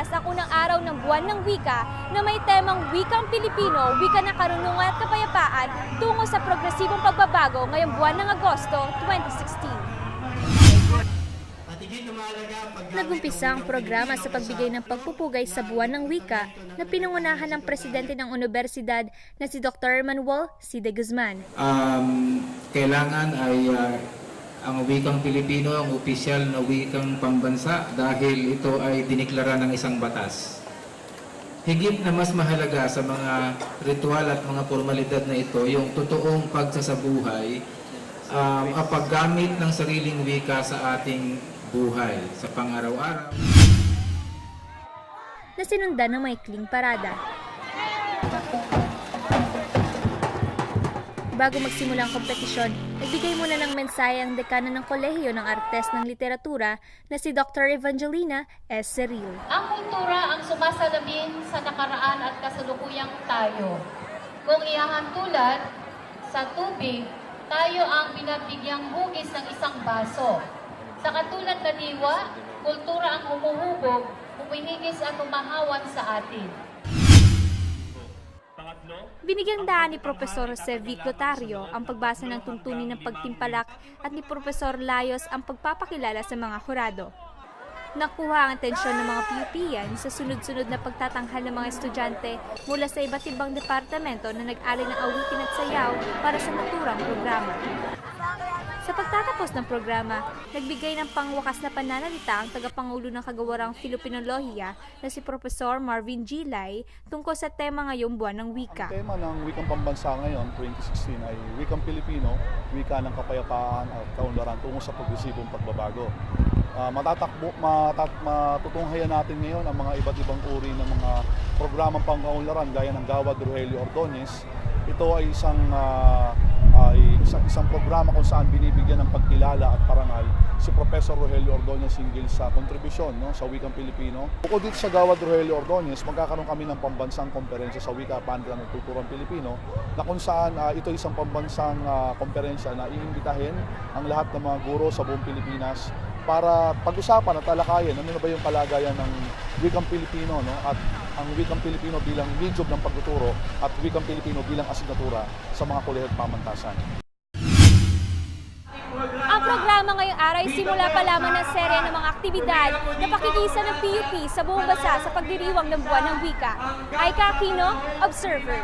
Biyernes ang unang araw ng buwan ng wika na may temang Wikang Pilipino, Wika ng Karunungan at Kapayapaan tungo sa progresibong pagbabago ngayong buwan ng Agosto 2016. Nagumpisa ang programa sa pagbigay ng pagpupugay sa buwan ng wika na pinangunahan ng presidente ng universidad na si Dr. Manuel C. de Guzman. um, kailangan ay ah, ang wikang Pilipino ang opisyal na wikang pambansa dahil ito ay diniklara ng isang batas. Higit na mas mahalaga sa mga ritual at mga formalidad na ito yung totoong pagsasabuhay um, ang paggamit ng sariling wika sa ating buhay sa pang-araw-araw. na sinundan ng maikling parada. Bago magsimula ang kompetisyon, nagbigay muna ng mensahe ang dekana ng Kolehiyo ng Artes ng Literatura na si Dr. Evangelina S. Ceril. Ang kultura ang sumasalamin sa nakaraan at kasalukuyang tayo. Kung ihahantulan sa tubig, tayo ang binabigyang hugis ng isang baso. Sa katulad na diwa, kultura ang humuhubog, humihigis at humahawan sa atin. Binigyang daan ni Profesor Jose Vic Lotario ang pagbasa ng tuntunin ng pagtimpalak at ni Profesor Layos ang pagpapakilala sa mga hurado. Nakuha ang atensyon ng mga PUPian sa sunod-sunod na pagtatanghal ng mga estudyante mula sa iba't ibang departamento na nag-alay ng awitin at sayaw para sa naturang programa. Sa pagtatapos ng programa, nagbigay ng pangwakas na pananalita ang tagapangulo ng kagawarang Filopinolohiya na si Profesor Marvin G. Lai tungkol sa tema ngayong buwan ng wika. Ang tema ng Wikang Pambansa ngayon, 2016, ay Wikang Pilipino, Wika ng Kapayapaan at Kaunlaran tungo sa progresibong pagbabago. Ah, matatakbo, matat, matutunghayan natin ngayon ang mga iba't ibang uri ng mga programang pangkaunlaran gaya ng Gawad Rogelio Ordonez. Ito ay isang ah, ay isang, isang programa kung saan binibigyan ng pagkilala at parangal si Professor Rogelio Ordonez hinggil sa kontribusyon no, sa wikang Pilipino. Bukod dito sa Gawad Rogelio Ordonez, magkakaroon kami ng pambansang komperensya sa wika, pandilan at kulturang Pilipino na kung saan ah, ito isang pambansang ah, komperensya na iimbitahin ang lahat ng mga guro sa buong Pilipinas para pag-usapan at talakayin ano na ba yung kalagayan ng wikang Pilipino no at ang wikang Pilipino bilang medium ng pagtuturo at wikang Pilipino bilang asignatura sa mga kolehiyo at pamantasan. Ang programa ngayong araw ay simula pa lamang ng serye ng mga aktibidad na pakikisa ng PUP sa buong bansa sa pagdiriwang ng buwan ng wika. Aika Aquino, Observer.